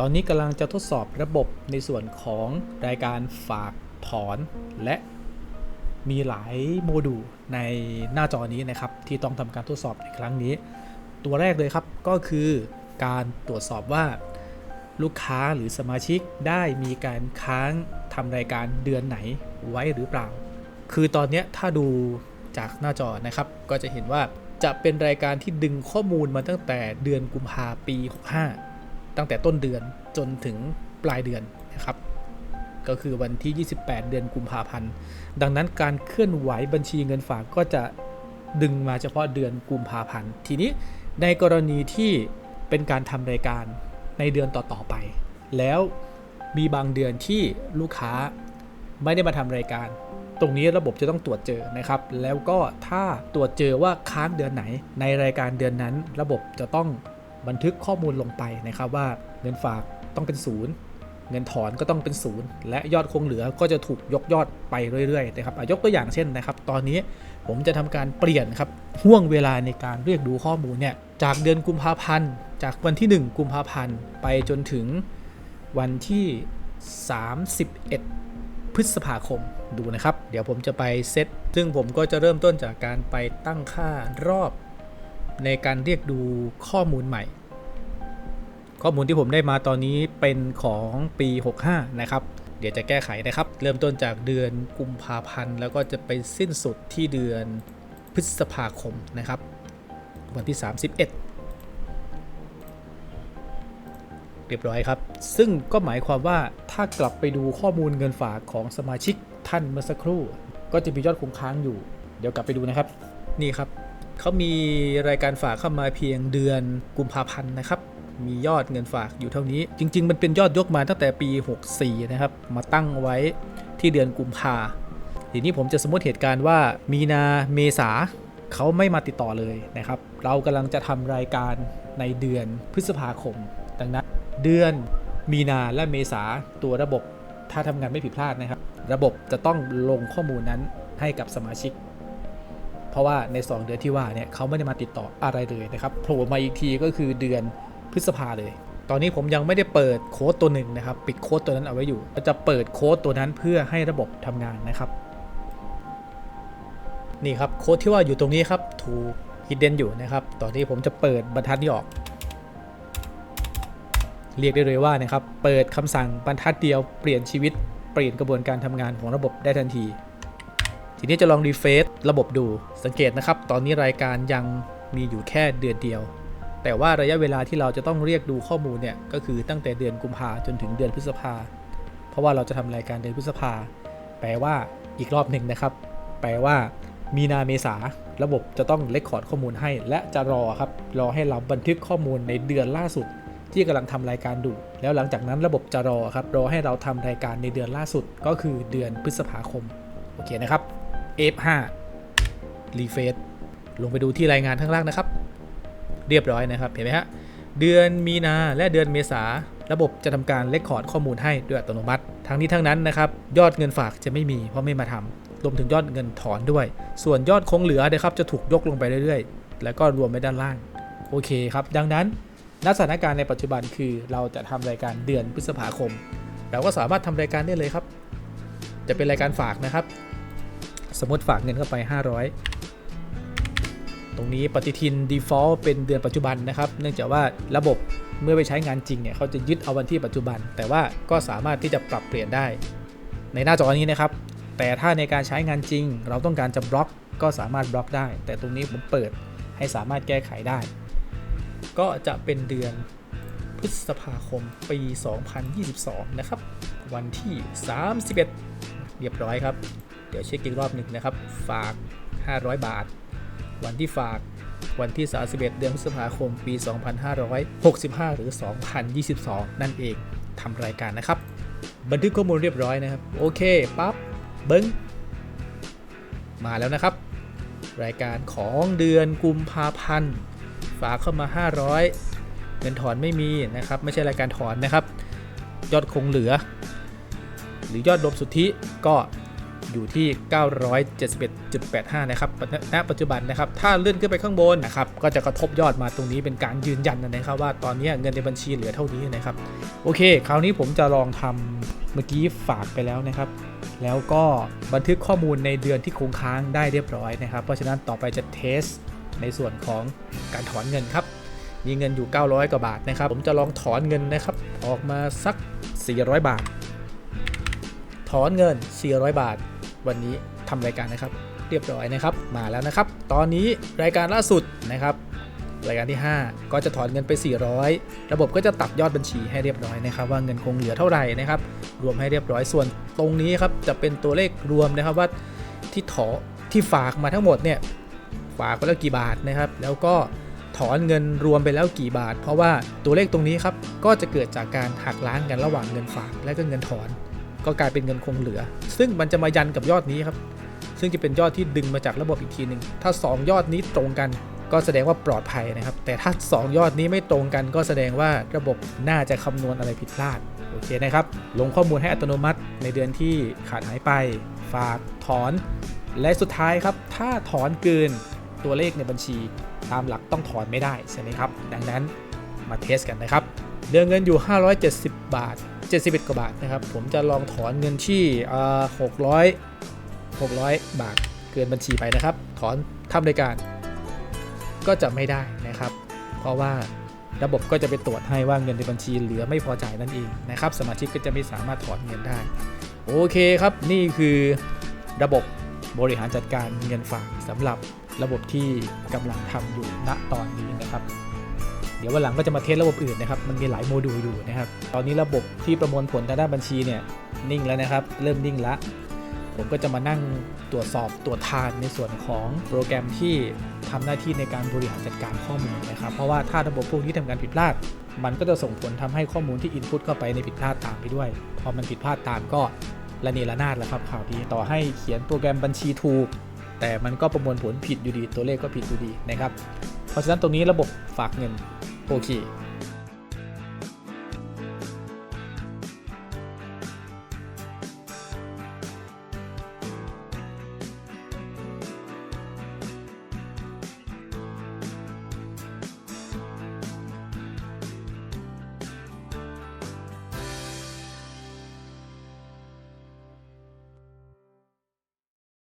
ตอนนี้กำลังจะทดสอบระบบในส่วนของรายการฝากถอนและมีหลายโมดูลในหน้าจอนี้นะครับ ที่ต้องทำการทดสอบในครั้งนี้ ตัวแรกเลยครับก็คือการตรวจสอบว่าลูกค้าหรือสมาชิกได้มีการค้างทำรายการเดือนไหนไว้หรือเปล่า คือตอนนี้ถ้าดูจากหน้าจอนะครับ ก็จะเห็นว่าจะเป็นรายการที่ดึงข้อมูลมาตั้งแต่เดือนกุมภาปี 65 ตั้งแต่ต้นเดือนจนถึงปลายเดือนนะครับ ก็คือวันที่ 28 เดือนกุมภาพันธ์ ดังนั้นการเคลื่อนไหวบัญชีเงินฝากก็จะดึงมาเฉพาะเดือนกุมภาพันธ์ ทีนี้ในกรณีที่เป็นการทำรายการในเดือนต่อๆไป แล้วมีบางเดือนที่ลูกค้าไม่ได้มาทำรายการ ตรงนี้ระบบจะต้องตรวจเจอนะครับ แล้วก็ถ้าตรวจเจอว่าค้างเดือนไหน ในรายการเดือนนั้น ระบบจะต้อง บันทึกข้อมูลลงไปนะครับว่าเงินฝากต้องเป็นศูนย์เงินถอนก็ต้องเป็นศูนย์และยอดคงเหลือก็จะถูกยกยอดไปเรื่อยๆนะครับยกตัวอย่างเช่นนะครับ ตอนนี้ผมจะทำการเปลี่ยนครับห่วงเวลาในการเรียกดูข้อมูลเนี่ยจากเดือนกุมภาพันธ์จากวันที่ 1 กุมภาพันธ์ไปจนถึงวันที่ 31 พฤษภาคมดูนะครับ เดี๋ยวผมจะไปเซตซึ่งผมก็จะเริ่มต้นจากการไปตั้งค่ารอบ ในการเรียกดูข้อมูลใหม่ ข้อมูลที่ผมได้มาตอนนี้เป็นของปี 65 นะครับ เดี๋ยวจะแก้ไขนะครับ เริ่มต้นจากเดือนกุมภาพันธ์ แล้วก็จะไปสิ้นสุดที่เดือนพฤษภาคมนะครับ วันที่ 31เรียบร้อยครับ ซึ่งก็หมายความว่าถ้ากลับไปดูข้อมูลเงินฝากของสมาชิกท่านเมื่อสักครู่ ก็จะมียอดคงค้างอยู่ เดี๋ยวกลับไปดูนะครับ นี่ครับ เขามีรายการฝากเข้ามาเพียงเดือนกุมภาพันธ์นะครับ มียอดเงินฝากอยู่เท่านี้ จริง ๆ มันเป็นยอดยกมาตั้งแต่ปี 64 นะครับ มาตั้งไว้ที่เดือนกุมภาทีนี้ผมจะสมมติเหตุการณ์ว่ามีนาเมษาเขาไม่มาติดต่อเลยนะครับ เรากำลังจะทำรายการในเดือนพฤษภาคม ดังนั้นเดือนมีนาและเมษาตัวระบบถ้าทำงานไม่ผิดพลาดนะครับ ระบบจะต้องลงข้อมูลนั้นให้กับสมาชิก เพราะว่าใน 2 เดือนที่ว่าเนี่ยเขาไม่ได้มาติดต่ออะไรเลยนะครับโผล่มาอีกทีก็คือเดือนพฤษภาเลย ตอนนี้ผมยังไม่ได้เปิดโค้ดตัวหนึ่งนะครับ ปิดโค้ดตัวนั้นเอาไว้อยู่จะเปิดโค้ดตัวนั้นเพื่อให้ระบบทำงานนะครับ นี่ครับโค้ดที่ว่าอยู่ตรงนี้ครับถูกฮิดเด้นอยู่นะครับ ตอนนี้ผมจะเปิดบรรทัดนี้ออก เรียกได้เลยว่านะครับ เปิดคำสั่งบรรทัดเดียวเปลี่ยนชีวิต เปลี่ยนกระบวนการทำงานของระบบได้ทันที ทีนี้จะลองรีเฟซระบบดูสังเกตนะครับ ตอนนี้รายการยังมีอยู่แค่เดือนเดียว แต่ว่าระยะเวลาที่เราจะต้องเรียกดูข้อมูลเนี่ยก็คือตั้งแต่เดือนกุมภาจนถึงเดือนพฤษภา เพราะว่าเราจะทำรายการเดือนพฤษภา แปลว่าอีกรอบหนึ่งนะครับ แปลว่า มีนาเมษาระบบจะต้องเลคคอร์ดข้อมูลให้ และจะรอครับรอให้เราบันทึกข้อมูลในเดือนล่าสุดที่กำลังทำรายการดู แล้วหลังจากนั้นระบบจะรอครับ รอให้เราทำรายการในเดือนล่าสุดก็คือเดือนพฤษภาคม โอเคนะครับ F5 รีเฟซลงไปดูที่รายงานข้างล่างนะครับ เรียบร้อยนะครับ เห็นไหมฮะ เดือนมีนาและเดือนเมษาระบบจะทำการเลคคอร์ดข้อมูลให้ด้วยอัตโนมัติ ทั้งนี้ทั้งนั้นนะครับ ยอดเงินฝากจะไม่มีเพราะไม่มาทำรวมถึงยอดเงินถอนด้วย ส่วนยอดคงเหลือนะครับจะถูกยกลงไปเรื่อยๆ แล้วก็รวมไว้ด้านล่าง โอเคครับ ดังนั้นณสถานการณ์ในปัจจุบันคือเราจะทำรายการเดือนพฤษภาคม เราก็สามารถทำรายการได้เลยครับ จะเป็นรายการฝากนะครับ สมมติฝากเงินเข้าไป 500 ตรงนี้ปฏิทิน default เป็นเดือนปัจจุบันนะครับ เนื่องจากว่าระบบเมื่อไปใช้งานจริงเนี่ยเขาจะยึดเอาวันที่ปัจจุบัน แต่ว่าก็สามารถที่จะปรับเปลี่ยนได้ ในหน้าจอนี้นะครับ แต่ถ้าในการใช้งานจริง เราต้องการจะบล็อกก็สามารถบล็อกได้ แต่ตรงนี้ผมเปิดให้สามารถแก้ไขได้ ก็จะเป็นเดือนพฤษภาคมปี 2022 นะครับ วันที่ 31 เรียบร้อยครับ ดี๋ยวเช็คอีกรอบหนึ่งนะครับ ฝาก 500 บาท วันที่ฝากวันที่ 31 เดือนพฤษภาคม ปี 2565 หรือ 2022 นั่นเองทำรายการนะครับ บันทึกข้อมูลเรียบร้อยนะครับ โอเคปั๊บเบิ้งมาแล้วนะครับ รายการของเดือนกุมภาพันธ์ ฝากเข้ามา 500 เงินถอนไม่มีนะครับ ไม่ใช่รายการถอนนะครับ ยอดคงเหลือ หรือยอดรวมสุทธิก็ อยู่ที่ 971.85 นะครับ ณ ปัจจุบันนะครับ ถ้าเลื่อนขึ้นไปข้างบนนะครับ ก็จะกระทบยอดมาตรงนี้เป็นการยืนยันนะครับว่าตอนนี้เงินในบัญชีเหลือเท่านี้นะครับ โอเค คราวนี้ผมจะลองทำเมื่อกี้ฝากไปแล้วนะครับ แล้วก็บันทึกข้อมูลในเดือนที่คงค้างได้เรียบร้อยนะครับ เพราะฉะนั้นต่อไปจะเทสในส่วนของการถอนเงินครับ มีเงินอยู่ 900 กว่าบาทนะครับ ผมจะลองถอนเงินนะครับ ออกมาสัก 400 บาท ถอนเงิน 400 บาท วันนี้ทำรายการนะครับ เรียบร้อยนะครับ มาแล้วนะครับ ตอนนี้รายการล่าสุดนะครับ รายการที่ 5 ก็จะถอนเงินไป 400 ระบบก็จะตัดยอดบัญชีให้เรียบร้อยนะครับ ว่าเงินคงเหลือเท่าไหร่นะครับ รวมให้เรียบร้อยส่วนตรงนี้ครับจะเป็นตัวเลขรวมนะครับว่าที่ถอที่ฝากมาทั้งหมดเนี่ยฝากไปแล้วกี่บาทนะครับ แล้วก็ถอนเงินรวมไปแล้วกี่บาท เพราะว่าตัวเลขตรงนี้ครับก็จะเกิดจากการหักล้างกันระหว่างเงินฝากและก็เงินถอน ก็กลายเป็นเงินคงเหลือ ซึ่งมันจะมายันกับยอดนี้ครับซึ่งจะเป็นยอดที่ดึงมาจากระบบอีกทีหนึ่งถ้า 2 ยอดนี้ตรงกันก็แสดงว่าปลอดภัยนะครับ แต่ถ้า 2 ยอดนี้ไม่ตรงกันก็แสดงว่าระบบน่าจะคำนวณอะไรผิดพลาด โอเคนะครับ ลงข้อมูลให้อัตโนมัติในเดือนที่ขาดหายไป ฝากถอน และสุดท้ายครับ ถ้าถอนเกินตัวเลขในบัญชี ตามหลักต้องถอนไม่ได้ใช่ไหมครับ ดังนั้นมาเทสกันนะครับ เดือนเงินอยู่ 570 บาท 71 กว่าบาทนะครับ ผมจะลองถอนเงินที่เอ่อ600 600บาทเกินบัญชีไปนะครับ ถอนทำรายการ ก็จะไม่ได้นะครับ เพราะว่าระบบก็จะไปตรวจให้ว่าเงินในบัญชีเหลือไม่พอจ่ายนั่นเองนะครับ สมาชิกก็จะไม่สามารถถอนเงินได้ โอเคครับ นี่คือระบบบริหารจัดการเงินฝากสำหรับระบบที่กำลังทำอยู่ณตอนนี้นะครับ ดี๋ยววันหลังก็จะมาเทสระบบอื่นนะครับ มันมีหลายโมดูลอยู่นะครับ ตอนนี้ระบบที่ประมวลผลทางด้านบัญชีเนี่ยนิ่งแล้วนะครับ เริ่มนิ่งละ ผมก็จะมานั่งตรวจสอบตรวจทานในส่วนของโปรแกรมที่ทำหน้าที่ในการบริหารจัดการข้อมูลนะครับ เพราะว่าถ้าระบบพวกนี้ทำการผิดพลาด มันก็จะส่งผลทำให้ข้อมูลที่อินพุตเข้าไปในผิดพลาดตามไปด้วย พอมันผิดพลาดตามก็ระเนระนาดแล้วครับข่าวดีต่อให้เขียนโปรแกรมบัญชีถูกแต่มันก็ประมวลผลผิดอยู่ดี ตัวเลขก็ผิดอยู่ดีนะครับ เพราะฉะนั้นตรงนี้ระบบฝากเงิน โอเค